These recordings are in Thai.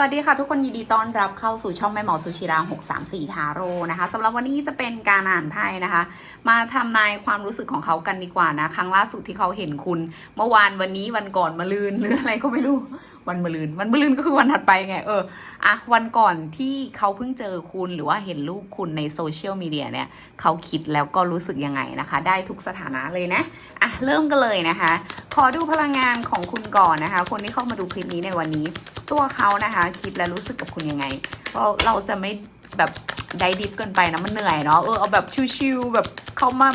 สวัสดีค่ะทุกคนยินดีต้อนรับเข้าสู่ช่องแม่หมอสุชิรา634 ทาโร่นะคะสำหรับวันนี้จะเป็นการอ่านไพ่นะคะ มาทำนายความรู้สึกของเขากันดีกว่านะ ครั้งล่าสุดที่เขาเห็นคุณ เมื่อวานวันนี้วันก่อนมาลืนหรืออะไรก็ไม่รู้ วันมะลืนวันมะลืนก็คือวันถัดไปไง เอออะวันก่อนที่เขาเพิ่งเจอคุณหรือว่าเห็นรูปคุณในโซเชียลมีเดียเนี่ยเขาคิดแล้วก็รู้สึกยังไงนะคะ ได้ทุกสถานะเลยนะอะเริ่มกันเลยนะคะ ขอดูพลังงานของคุณก่อนนะคะ คนที่เข้ามาดูคลิปนี้ในวันนี้ ตัวเขานะคะ คิดและรู้สึกกับคุณยังไงเพราะเราจะไม่แบบไดดิฟเกินไปนะมันเหนื่อยเนาะเออเอาแบบชิวๆแบบเขามา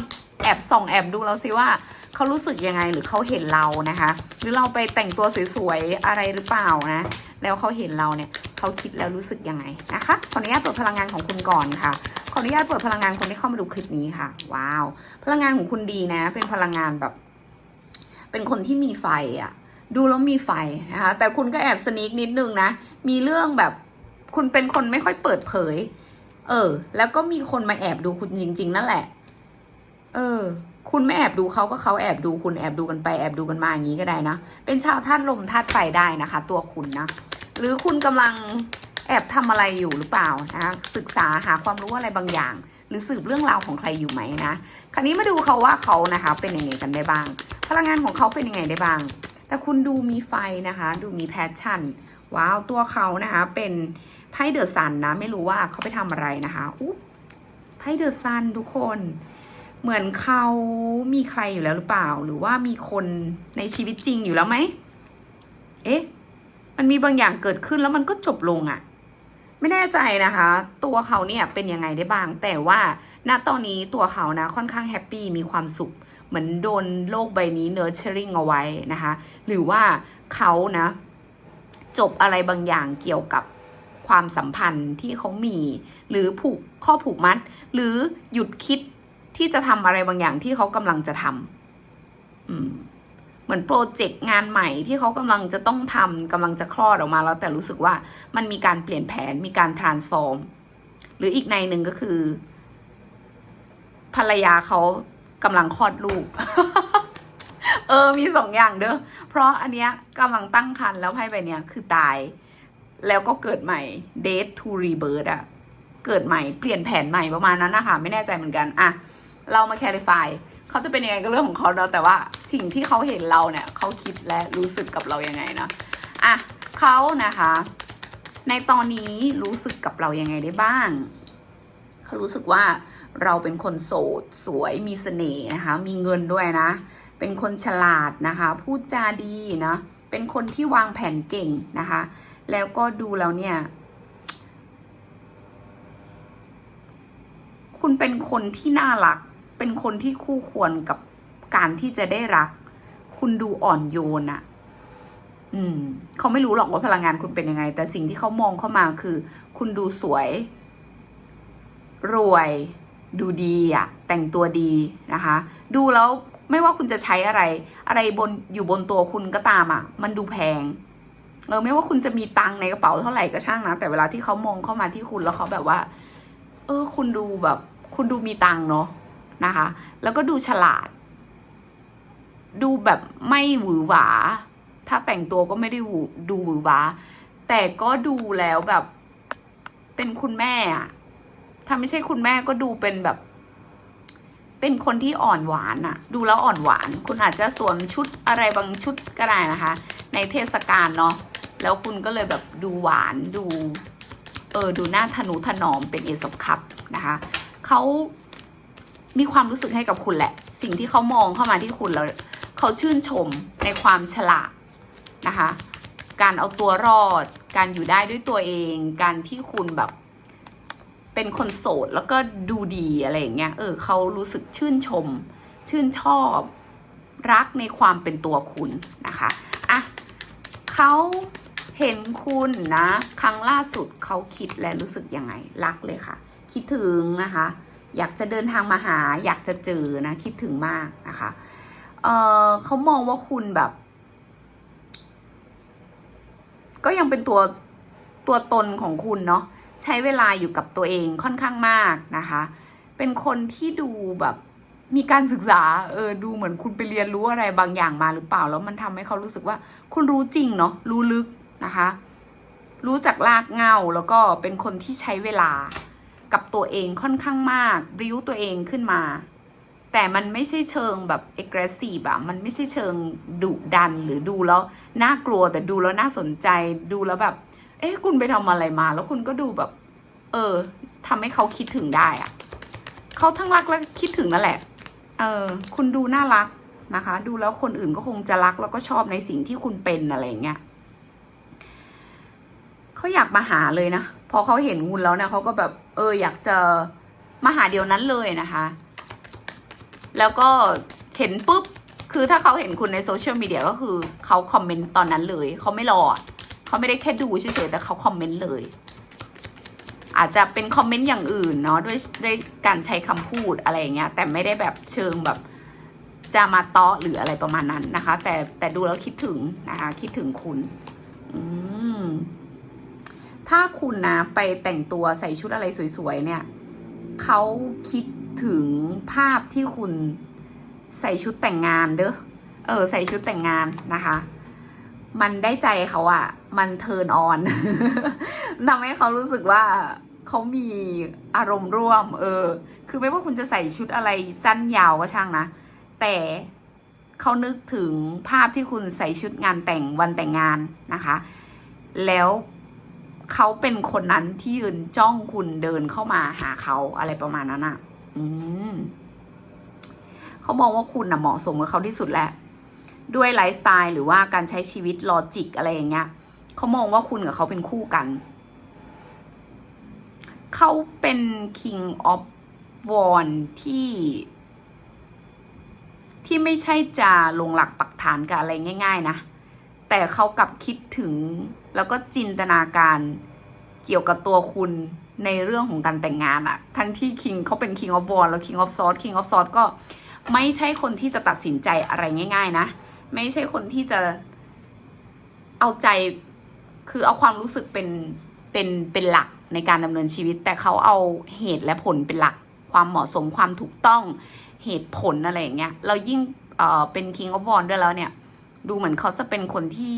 แอบส่องแอบดูเราสิว่า เขารู้สึกยังไงหรือเขาเห็นเรานะคะ หรือเราไปแต่งตัวสวยๆอะไรหรือเปล่านะ แล้วเขาเห็นเราเนี่ยเขาคิดแล้วรู้สึกยังไงนะคะขออนุญาตเปิดพลังงานของคุณก่อนค่ะขออนุญาตเปิดพลังงานคนที่เข้ามาดูคลิปนี้ค่ะ ว้าว พลังงานของคุณดีนะ เป็นพลังงานแบบ เป็นคนที่มีไฟอะดูแล้วมีไฟนะคะ แต่คุณก็แอบสนิกนิดนึงนะ มีเรื่องแบบ คุณเป็นคนไม่ค่อยเปิดเผย เออ แล้วก็มีคนมาแอบดูคุณจริง ๆ นั่นแหละ เออ คุณไม่แอบดูเขาก็เขาแอบดูคุณแอบดูกันไปแอบดูกันมาอย่างนี้ก็ได้นะ เป็นชาวธาตุลมธาตุไฟได้นะคะ ตัวคุณนะ หรือคุณกำลังแอบทำอะไรอยู่หรือเปล่านะศึกษาหาความรู้อะไรบางอย่าง หรือสืบเรื่องราวของใครอยู่ไหมนะคราวนี้มาดูเขาว่าเขานะคะ เป็นยังไงกันได้บ้าง พลังงานของเขาเป็นยังไงได้บ้าง แต่คุณดูมีไฟนะคะ ดูมีแพชชั่นว้าวตัวเขานะคะ เป็นไพ่เดอะซันนะ ไม่รู้ว่าเขาไปทำอะไรนะคะอุ๊บไพ่เดอะซันทุกคน เหมือนเขามีใครอยู่แล้วหรือเปล่า หรือว่ามีคนในชีวิตจริงอยู่แล้วไหม เอ๊ะ มันมีบางอย่างเกิดขึ้นแล้วมันก็จบลงอะไม่แน่ใจนะคะ ตัวเขาเนี่ยเป็นยังไงได้บ้าง แต่ว่าณตอนนี้ตัวเขานะค่อนข้างแฮปปี้มีความสุข เหมือนโดนโลกใบนี้เน r ร์เชอริงเอาไว้นะคะ หรือว่าเขานะ จบอะไรบางอย่างเกี่ยวกับความสัมพันธ์ที่เขามี หรือผูกข้อผูกมัด หรือหยุดคิด ที่จะทำอะไรบางอย่างที่เขากำลังจะทำเหมือนโปรเจกต์งานใหม่ที่เขากำลังจะต้องทำกำลังจะคลอดออกมาแล้วแต่รู้สึกว่ามันมีการเปลี่ยนแผนมีการ transform หรืออีกในหนึ่งก็คือ ภรรยาเขากำลังคลอดลูก เออ มีสองอย่างเด้อ เพราะอันเนี้ยกำลังตั้งครรภ์แล้วไพ่ใบเนี้ยคือตาย แล้วก็เกิดใหม่ death to rebirth อะ เกิดใหม่เปลี่ยนแผนใหม่ประมาณนั้นนะคะไม่แน่ใจเหมือนกันอะเรามา clarify เขาจะเป็นยังไงก็เรื่องของเขาแล้วแต่ว่าสิ่งที่เขาเห็นเราเนี่ยเขาคิดและรู้สึกกับเรายังไงนะอะเขานะคะ ในตอนนี้รู้สึกกับเรายังไงได้บ้างเขารู้สึกว่าเราเป็นคนโสดสวยมีเสน่ห์นะคะ มีเงินด้วยนะ เป็นคนฉลาดนะคะพูดจาดีนะเป็นคนที่วางแผนเก่งนะคะ แล้วก็ดูแล้วเนี่ย คุณเป็นคนที่น่ารัก เป็นคนที่คู่ควรกับการที่จะได้รัก คุณดูอ่อนโยนอะอืมเขาไม่รู้หรอกว่าพลังงานคุณเป็นยังไง แต่สิ่งที่เขามองเข้ามาคือ คุณดูสวย รวย ดูดีอะแต่งตัวดีนะคะ ดูแล้วไม่ว่าคุณจะใช้อะไร อะไรบนอยู่บนตัวคุณก็ตามอะมันดูแพงเออไม่ว่าคุณจะมีตังในกระเป๋าเท่าไหร่ก็ช่างนะแต่เวลาที่เขามองเข้ามาที่คุณแล้วเขาแบบว่า เออ คุณดูแบบ คุณดูมีตังค์เนาะนะคะ แล้วก็ดูฉลาด ดูแบบไม่หวือหวา ถ้าแต่งตัวก็ไม่ได้หวือดูหวือหวา แต่ก็ดูแล้วแบบเป็นคุณแม่อะถ้าไม่ใช่คุณแม่ก็ดูเป็นแบบ เป็นคนที่อ่อนหวานอะดูแล้วอ่อนหวาน คุณอาจจะสวมชุดอะไรบางชุดก็ได้นะคะ ในเทศกาลเนาะแล้วคุณก็เลยแบบดูหวานดู เออ ดูหน้าทนุถนอมเป็นเอสคัพนะคะ เขามีความรู้สึกให้กับคุณแหละ สิ่งที่เขามองเข้ามาที่คุณแล้วเขาชื่นชมในความฉลาดนะคะ การเอาตัวรอด การอยู่ได้ด้วยตัวเอง การที่คุณแบบ เป็นคนโสดแล้วก็ดูดีอะไรอย่างเงี้ย เออเขารู้สึกชื่นชม ชื่นชอบรักในความเป็นตัวคุณนะคะอะเขาเห็นคุณนะ ครั้งล่าสุดเขาคิดและรู้สึกยังไง รักเลยค่ะ คิดถึงนะคะ อยากจะเดินทางมาหา อยากจะเจอนะคิดถึงมากนะคะเออเขามองว่าคุณแบบ ก็ยังเป็นตัวตัวตนของคุณเนาะใช้เวลาอยู่กับตัวเองค่อนข้างมากนะคะ เป็นคนที่ดูแบบมีการศึกษา เออ ดูเหมือนคุณไปเรียนรู้อะไรบางอย่างมาหรือเปล่า แล้วมันทำให้เขารู้สึกว่า คุณรู้จริงเนาะ รู้ลึกนะคะ รู้จักลากเงา แล้วก็เป็นคนที่ใช้เวลา กับตัวเองค่อนข้างมากริ้วตัวเองขึ้นมา แต่มันไม่ใช่เชิงแบบ aggressive อะมันไม่ใช่เชิงดุดันหรือดูแล้วน่ากลัวแต่ดูแล้วน่าสนใจดูแล้วแบบ เอ๊ะคุณไปทำอะไรมา แล้วคุณก็ดูแบบ เออทำให้เขาคิดถึงได้อะเขาทั้งรักและคิดถึงนั่นแหละ เออ คุณดูน่ารักนะคะ ดูแล้วคนอื่นก็คงจะรักแล้วก็ชอบในสิ่งที่คุณเป็นอะไรเงี้ยเขาอยากมาหาเลยนะ พอเขาเห็นคุณแล้วเนี่ยเขาก็แบบ เอออยากจะมาหาเดียวนั้นเลยนะคะ แล้วก็เห็นปุ๊บ คือถ้าเขาเห็นคุณในโซเชียลมีเดียก็คือเขาคอมเมนต์ตอนนั้นเลยเขาไม่รอเขาไม่ได้แค่ดูเฉยๆแต่เขาคอมเมนต์เลย อาจจะเป็นคอมเมนต์อย่างอื่นเนาะด้วยด้วยการใช้คำพูดอะไรอย่างเงี้ยแต่ไม่ได้แบบเชิงแบบจะมาเตาะหรืออะไรประมาณนั้นนะคะ แต่แต่ดูแล้วคิดถึงนะคะคิดถึงคุณ อืม ถ้าคุณนะไปแต่งตัวใส่ชุดอะไรสวยๆเนี่ยเขาคิดถึงภาพที่คุณใส่ชุดแต่งงานเด้อเออ ใส่ชุดแต่งงานนะคะ มันได้ใจเขาอะมันเทิร์นออนทำให้เขารู้สึกว่าเขามีอารมณ์ร่วม เออ คือไม่ว่าคุณจะใส่ชุดอะไรสั้นยาวก็ช่างนะ แต่เขานึกถึงภาพที่คุณใส่ชุดงานแต่งวันแต่งงานนะคะ แล้ว เขาเป็นคนนั้นที่ยืนจ้องคุณเดินเข้ามาหาเขาอะไรประมาณนั้นอะ อืมเขามองว่าคุณน่ะเหมาะสมกับเขาที่สุดแหละด้วยไลฟ์สไตล์หรือว่าการใช้ชีวิตลอจิกอะไรอย่างเงี้ยเขามองว่าคุณกับเขาเป็นคู่กัน เขาเป็น King of w a n ที่ ที่ไม่ใช่จะลงหลักปักฐานกับอะไรง่าย ๆ นะ แต่เขากลับคิดถึง แล้วก็จินตนาการเกี่ยวกับตัวคุณในเรื่องของการแต่งงานอะทั้งที่คิงเขาเป็น King of w a n แล้ว King of Swords King of Swords ก็ไม่ใช่คนที่จะตัดสินใจอะไรง่าย ๆ นะ ไม่ใช่คนที่จะเอาใจคือเอาความรู้สึกเป็นเป็นเป็นหลักในการดำเนินชีวิต แต่เขาเอาเหตุและผลเป็นหลัก ความเหมาะสมความถูกต้องเหตุผลอะไรอย่างเงี้ยเรายิ่งเออเป็น King of w a n ด้วยแล้วเนี่ย ดูเหมือนเขาจะเป็นคนที่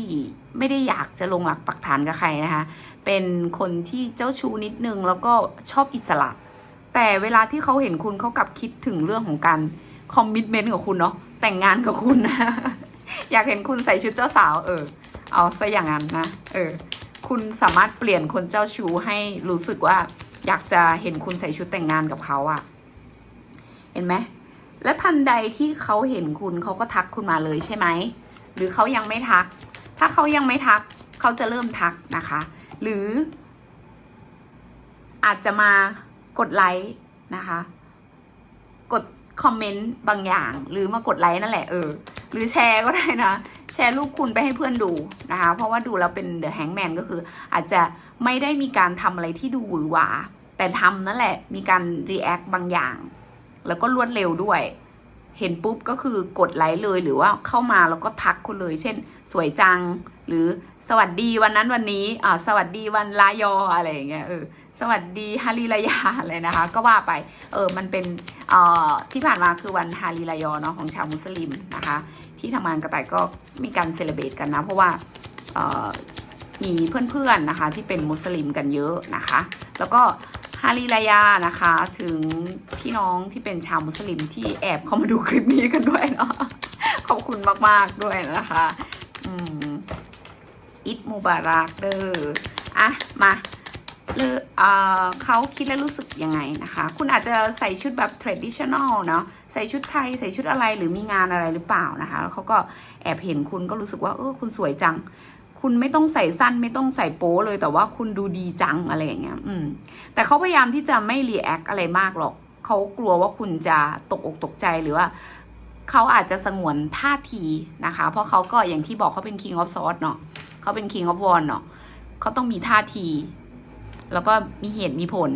ไม่ได้อยากจะลงหลักปักฐานกับใครนะคะ เป็นคนที่เจ้าชู้นิดนึงแล้วก็ชอบอิสระ แต่เวลาที่เขาเห็นคุณเขากลับคิดถึงเรื่องของการคอมมิชเมนต์กับคุณเนาะแต่งงานกับคุณนะ อยากเห็นคุณใส่ชุดเจ้าสาว เออ เอาซะอย่างนั้นนะเออ คุณสามารถเปลี่ยนคนเจ้าชู้ให้รู้สึกว่า อยากจะเห็นคุณใส่ชุดแต่งงานกับเขาอะเห็นไหมและทันใดที่เขาเห็นคุณเขาก็ทักคุณมาเลยใช่ไหม หรือเขายังไม่ทัก ถ้าเขายังไม่ทัก เขาจะเริ่มทักนะคะ หรือ อาจจะมากดไลค์นะคะ กดคอมเมนต์บางอย่าง หรือมากดไลค์นั่นแหละเออ หรือแชร์ก็ได้นะ แชร์รูปคุณไปให้เพื่อนดูนะคะ เพราะว่าดูแล้วเป็นเดอะแฮงแมนก็คือ อาจจะไม่ได้มีการทำอะไรที่ดูหวือหวา แต่ทำนั่นแหละ มีการรีแอคบางอย่าง แล้วก็รวดเร็วด้วย เห็นปุ๊บก็คือกดไลค์เลยหรือว่าเข้ามาแล้วก็ทักคุณเลย เช่น สวยจัง หรือสวัสดีวันนั้นวันนี้อ่าสวัสดีวันลายออะไรอย่างเงี้ยเออสวัสดีฮารีรายาอะไรนะคะ ก็ว่าไปเออมันเป็นเอ่อที่ผ่านมาคือวันฮารีรายอเนาะของชาวมุสลิมนะคะ ที่ทำงานกระต่ายก็มีการเซเลบรตกันนะ เพราะว่าเอ่อมีเพื่อนๆนะคะที่เป็นมุสลิมกันเยอะนะคะ แล้วก็ารีรายานะคะ ถึงพี่น้องที่เป็นชาวมุสลิมที่แอบเข้ามาดูคลิปนี้กันด้วยเนาะขอบคุณมาก ๆ ด้วยนะคะอืมอิดมูบารักเดออะมาหรือเอ่อเขาคิดและรู้สึกยังไงนะคะ คุณอาจจะใส่ชุดแบบ traditional เนาะใส่ชุดไทยใส่ชุดอะไรหรือมีงานอะไรหรือเปล่านะคะ แล้วเขาก็แอบเห็นคุณก็รู้สึกว่าเออคุณสวยจัง คุณไม่ต้องใส่สั้นไม่ต้องใส่โป๊เลยแต่ว่าคุณดูดีจังอะไรอย่างเงี้ย อืม แต่เขาพยายามที่จะไม่รีแอคอะไรมากหรอก เขากลัวว่าคุณจะตกอกตกใจหรือว่าเขาอาจจะสงวนท่าทีนะคะ เพราะเขาก็อย่างที่บอกเขาเป็น King of Swords เนาะเขาเป็น King of Wands เนาะเขาต้องมีท่าที แล้วก็มีเหตุมีผล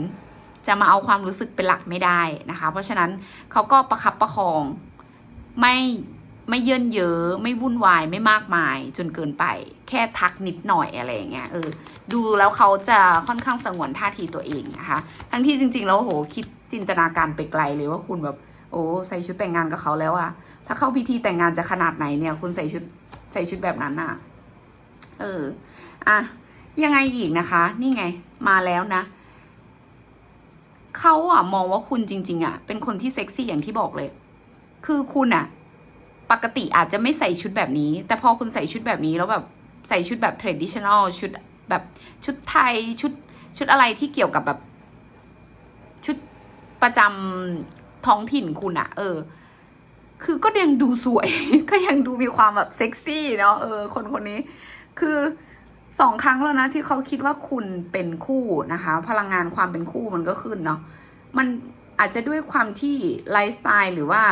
จะมาเอาความรู้สึกเป็นหลักไม่ได้นะคะ เพราะฉะนั้นเขาก็ประคับประคองไม่ ไม่เยินเยอะไม่วุ่นวายไม่มากมาย จนเกินไป แค่ทักนิดหน่อยอะไรอย่างเงี้ยเออดูแล้วเขาจะค่อนข้างสงวนท่าทีตัวเองนะคะ ทั้งที่จริง ๆ แล้วโอ้โหคิดจินตนาการไปไกลเลยว่าคุณแบบ โอ้ใส่ชุดแต่งงานกับเขาแล้วอะถ้าเข้าพิธีแต่งงานจะขนาดไหนเนี่ย คุณใส่ชุดใส่ชุดแบบนั้นอะเอออะยังไงอีกนะคะ นี่ไงมาแล้วนะเขาอะมองว่าคุณจริง ๆอะเป็นคนที่เซ็กซี่อย่างที่บอกเลย คือคุณอะ ปกติอาจจะไม่ใส่ชุดแบบนี้ แต่พอคุณใส่ชุดแบบนี้แล้วแบบใส่ชุดแบบ traditional ชุดแบบชุดไทยชุดชุดอะไรที่เกี่ยวกับแบบ ชุดประจำท้องถิ่นคุณอะเออ คือก็ยังดูสวย ก็ยังดูมีความแบบเซ็กซี่เนาะเออ คนคนนี้ คือสองครั้งแล้วนะที่เขาคิดว่าคุณเป็นคู่นะคะ พลังงานความเป็นคู่มันก็ขึ้นเนาะมันอาจจะด้วยความที่ไลฟ์สไตล์หรือว่า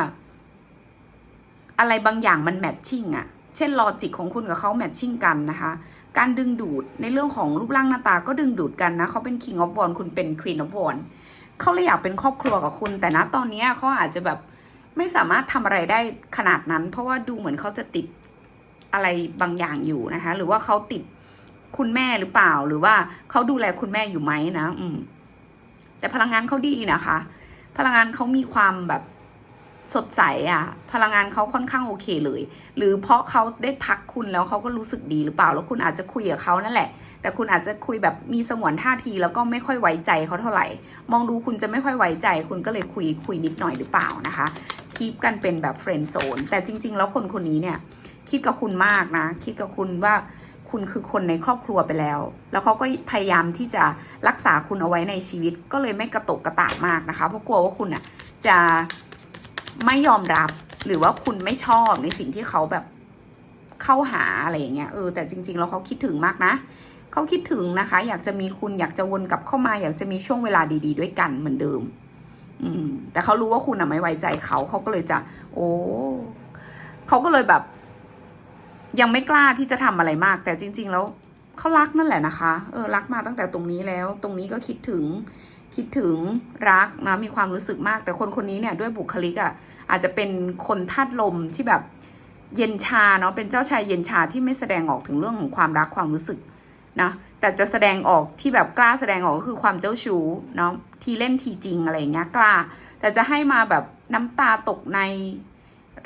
อะไรบางอย่างมันแมทชิ่งอะเช่นลอจิกของคุณกับเขาแมทชิ่งกันนะคะ การดึงดูดในเรื่องของรูปร่างหน้าตาก็ดึงดูดกันนะเขาเป็น King of w a n d คุณเป็น Queen of w a n d เขาเลยอยากเป็นครอบครัวกับคุณ แต่นะตอนนี้เขาอาจจะแบบไม่สามารถทำอะไรได้ขนาดนั้น เพราะว่าดูเหมือนเขาจะติดอะไรบางอย่างอยู่นะคะ หรือว่าเขาติดคุณแม่หรือเปล่า หรือว่าเขาดูแลคุณแม่อยู่ไหมนะ อืม แต่พลังงานเขาดีนะคะ พลังงานเขามีความแบบ สดใสอะพลังงานเขาค่อนข้างโอเคเลย หรือเพราะเขาได้ทักคุณแล้วเขาก็รู้สึกดีหรือเปล่า แล้วคุณอาจจะคุยกับเขานั่นแหละ แต่คุณอาจจะคุยแบบมีสงวนท่าทีแล้วก็ไม่ค่อยไว้ใจเขาเท่าไหร่ มองดูคุณจะไม่ค่อยไว้ใจ คุณก็เลยคุยคุยนิดหน่อยหรือเปล่านะคะคีปกันเป็นแบบเฟรนด์โซนแต่จริง ๆ แล้วคนคนนี้เนี่ยคิดกับคุณมากนะ คิดกับคุณว่าคุณคือคนในครอบครัวไปแล้ว แล้วเขาก็พยายามที่จะรักษาคุณเอาไว้ในชีวิต ก็เลยไม่กระตกกระตากมากนะคะ เพราะกลัวว่าคุณอะจะ ไม่ยอมรับหรือว่าคุณไม่ชอบในสิ่งที่เขาแบบเข้าหาอะไรอย่างเงี้ยเออแต่จริงๆแล้วเขาคิดถึงมากนะเขาคิดถึงนะคะ อยากจะมีคุณอยากจะวนกลับเข้ามา อยากจะมีช่วงเวลาดี ๆ ด้วยกันเหมือนเดิม อืม แต่เขารู้ว่าคุณอะไม่ไว้ใจเขาเขาก็เลยจะ โอ้เขาก็เลยแบบ ยังไม่กล้าที่จะทำอะไรมาก แต่จริง ๆ แล้วเขารักนั่นแหละนะคะ เออรักมาตั้งแต่ตรงนี้แล้ว ตรงนี้ก็คิดถึง คิดถึงรักนะมีความรู้สึกมาก แต่คนคนนี้เนี่ยด้วยบุคลิกอะ่ะอาจจะเป็นคนธาตุลมที่แบบเย็นชาเนาะเป็นเจ้าชายเย็นชาที่ไม่แสดงออกถึงเรื่องของความรักความรู้สึกนะแต่จะแสดงออกที่แบบกล้าแสดงออกก็คือความเจ้าชู้เนาะทีเล่นทีจริงอะไรเงี้ยกล้า แต่จะให้มาแบบน้ำตาตกใน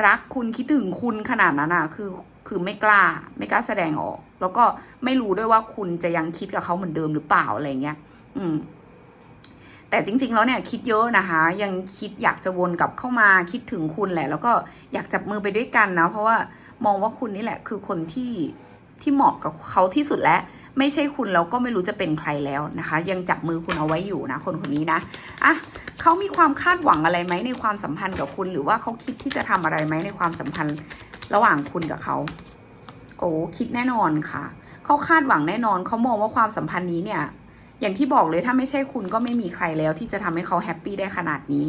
รักคุณคิดถึงคุณขนาดนั้นอะคือคือไม่กล้าไม่กล้าแสดงออก แล้วก็ไม่รู้ด้วยว่าคุณจะยังคิดกับเขาเหมือนเดิมหรือเปล่าอะไรเงี้ย อืม แต่จริง ๆ แล้วเนี่ยคิดเยอะนะคะ ยังคิดอยากจะวนกลับเข้ามาคิดถึงคุณแหละ แล้วก็อยากจับมือไปด้วยกันนะเพราะว่ามองว่าคุณนี่แหละ คือคนที่ที่เหมาะกับเขาที่สุดแล้วไม่ใช่คุณแล้วก็ไม่รู้จะเป็นใครแล้วนะคะ ยังจับมือคุณเอาไว้อยู่นะ คนคนนี้นะอะเขามีความคาดหวังอะไรไหมในความสัมพันธ์กับคุณ หรือว่าเขาคิดที่จะทำอะไรไหมในความสัมพันธ์ระหว่างคุณกับเขาโอ้คิดแน่นอนค่ะเขาคาดหวังแน่นอนเขามองว่าความสัมพันธ์นี้เนี่ย อย่างที่บอกเลยถ้าไม่ใช่คุณก็ไม่มีใครแล้วที่จะทำให้เขาแฮปปี้ได้ขนาดนี้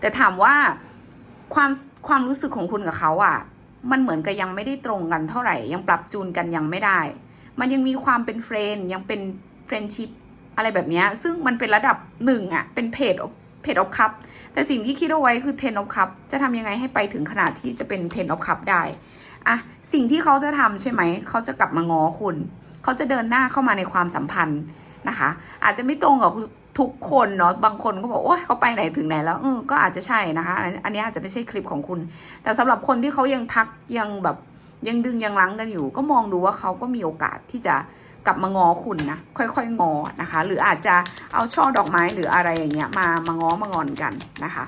แต่ถามว่าความความรู้สึกของคุณกับเขาอะ่ะ มันเหมือนกับยังไม่ได้ตรงกันเท่าไหร่ ยังปรับจูนกันยังไม่ได้ มันยังมีความเป็นเฟรนยังเป็นเฟรนชิพอะไรแบบนี้ซึ่งมันเป็นระดับหนึ่งอะเป็นเพจเพจออฟคัพแต่สิ่งที่คิดเอาไว้คือเทนออฟคัพจะทำยังไงให้ไปถึงขนาดที่จะเป็นเทนออฟคัพได้อะสิ่งที่เขาจะทำใช่ไหม เขาจะกลับมาง้อคุณ เขาจะเดินหน้าเข้ามาในความสัมพันธ์ นะคะ อาจจะไม่ตรงกับทุกคนเนาะบางคนก็บอกโอ้ยเขาไปไหนถึงไหนแล้วออก็อาจจะใช่นะคะ อันนี้อาจจะไม่ใช่คลิปของคุณ แต่สำหรับคนที่เขายังทักยังแบบยังดึงยังรั้งกันอยู่ ก็มองดูว่าเขาก็มีโอกาสที่จะกลับมางอคุณนะค่อยๆงอนะคะ หรืออาจจะเอาช่อดอกไม้หรืออะไรอย่างเงี้ยมามาง้อมางอนกันนะคะ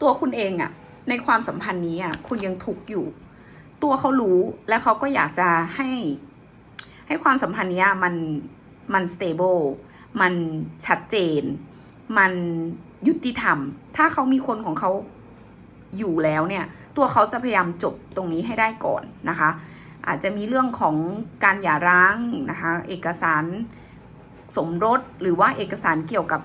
ตัวคุณเองอะในความสัมพันธ์นี้อะคุณยังทุกข์อยู่ ตัวเขารู้และเขาก็อยากจะให้ ให้ความสัมพันธ์นี้มันมัน stable มันชัดเจน มันยุติธรรม ถ้าเขามีคนของเขาอยู่แล้วเนี่ย ตัวเขาจะพยายามจบตรงนี้ให้ได้ก่อนนะคะ อาจจะมีเรื่องของการหย่าร้างนะคะ เอกสารสมรสหรือว่าเอกสารเกี่ยวกับ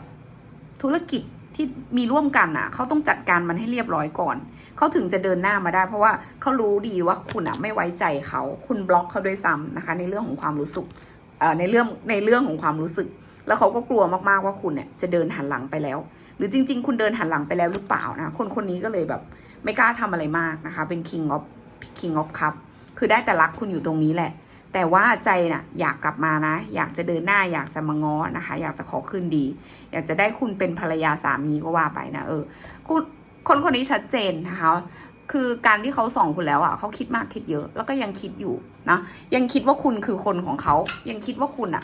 ธุรกิจที่มีร่วมกันอะ เขาต้องจัดการมันให้เรียบร้อยก่อน เขาถึงจะเดินหน้ามาได้ เพราะว่าเขารู้ดีว่าคุณอะไม่ไว้ใจเขา คุณบล็อกเขาด้วยซ้ำนะคะ ในเรื่องของความรู้สึกในเรื่องในเรื่องของความรู้สึก แล้วเขาก็กลัวมากๆว่าคุณเนี่ยจะเดินหันหลังไปแล้ว หรือจริง ๆ คุณเดินหันหลังไปแล้วหรือเปล่านะคนคนนี้ก็เลยแบบไม่กล้าทำอะไรมากนะคะ เป็น king of king of cup คือได้แต่รักคุณอยู่ตรงนี้แหละ แต่ว่าใจน่ะอยากกลับมานะ อยากจะเดินหน้าอยากจะมาง้อนะคะ อยากจะขอคืนดี อยากจะได้คุณเป็นภรรยาสามีก็ว่าไปนะเออ คนคนนี้ชัดเจนนะคะ คือการที่เขาส่องคุณแล้วอะเขาคิดมากคิดเยอะ แล้วก็ยังคิดอยู่นะยังคิดว่าคุณคือคนของเขายังคิดว่าคุณอะ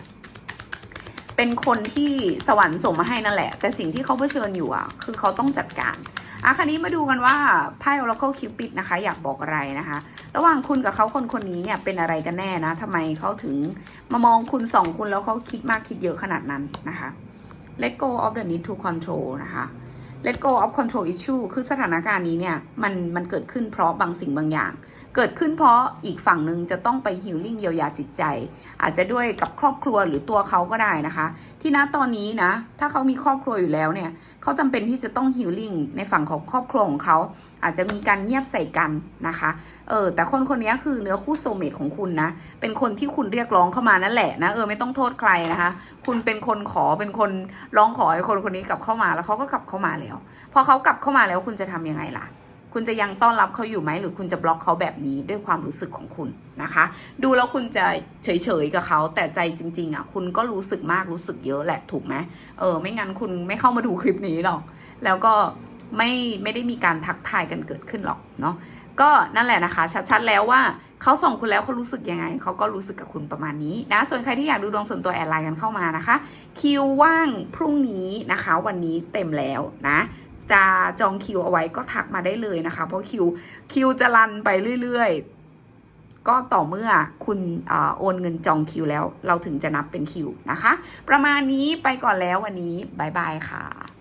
เป็นคนที่สวรรค์ส่งมาให้นั่นแหละ แต่สิ่งที่เขาเผชิญอยู่อะ คือเขาต้องจัดการอะคราวนี้มาดูกันว่าไพ่ Oracle Cupid นะคะ อยากบอกอะไรนะคะ ระหว่างคุณกับเขาคนคนนี้เนี่ยเป็นอะไรกันแน่นะทำไมเขาถึงมามองคุณสองคุณแล้วเขาคิดมากคิดเยอะขนาดนั้นนะคะ let go of the need to control นะคะ let go of control issue คือสถานการณ์นี้เนี่ยมันมันเกิดขึ้นเพราะบางสิ่งบางอย่าง เกิดขึ้นเพราะอีกฝั่งหนึ่งจะต้องไปฮิลลิ่งเยียวยาจิตใจ อาจจะด้วยกับครอบครัวหรือตัวเขาก็ได้นะคะ ที่ณตอนนี้นะ ถ้าเขามีครอบครัวอยู่แล้วเนี่ยเขาจำเป็นที่จะต้องฮิลลิ่งในฝั่งของครอบครัวของเขา อาจจะมีการเงียบใส่กันนะคะเออแต่คนคนนี้คือเนื้อคู่โซเมตของคุณนะ เป็นคนที่คุณเรียกร้องเข้ามานั่นแหละนะเออไม่ต้องโทษใครนะคะ คุณเป็นคนขอเป็นคนร้องขอให้คนคนนี้กลับเข้ามาแล้วเขาก็กลับเข้ามาแล้ว พอเขากลับเข้ามาแล้วคุณจะทำยังไงล่ะ คุณจะยังต้อนรับเขาอยู่ไหมหรือคุณจะบล็อกเขาแบบนี้ด้วยความรู้สึกของคุณนะคะ ดูแล้วคุณจะเฉยๆกับเขาแต่ใจจริง ๆอะคุณก็รู้สึกมากรู้สึกเยอะแหละถูกไหมเออ ไม่งั้นคุณไม่เข้ามาดูคลิปนี้หรอก แล้วก็ไม่ไม่ได้มีการทักทายกันเกิดขึ้นหรอกเนาะ ก็นั่นแหละนะคะ ชัดๆแล้วว่าเขาส่งคุณแล้วเขารู้สึกยังไง เขาก็รู้สึกกับคุณประมาณนี้นะ ส่วนใครที่อยากดูดวงส่วนตัวแอดไลน์กันเข้ามานะคะ คิวว่างพรุ่งนี้นะคะ วันนี้เต็มแล้วนะ จะจองคิวเอาไว้ก็ทักมาได้เลยนะคะ เพราะคิวคิวจะรันไปเรื่อยๆ ก็ต่อเมื่อคุณอโอนเงินจองคิวแล้ว เราถึงจะนับเป็นคิวนะคะ ประมาณนี้ไปก่อนแล้ววันนี้บายบายค่ะ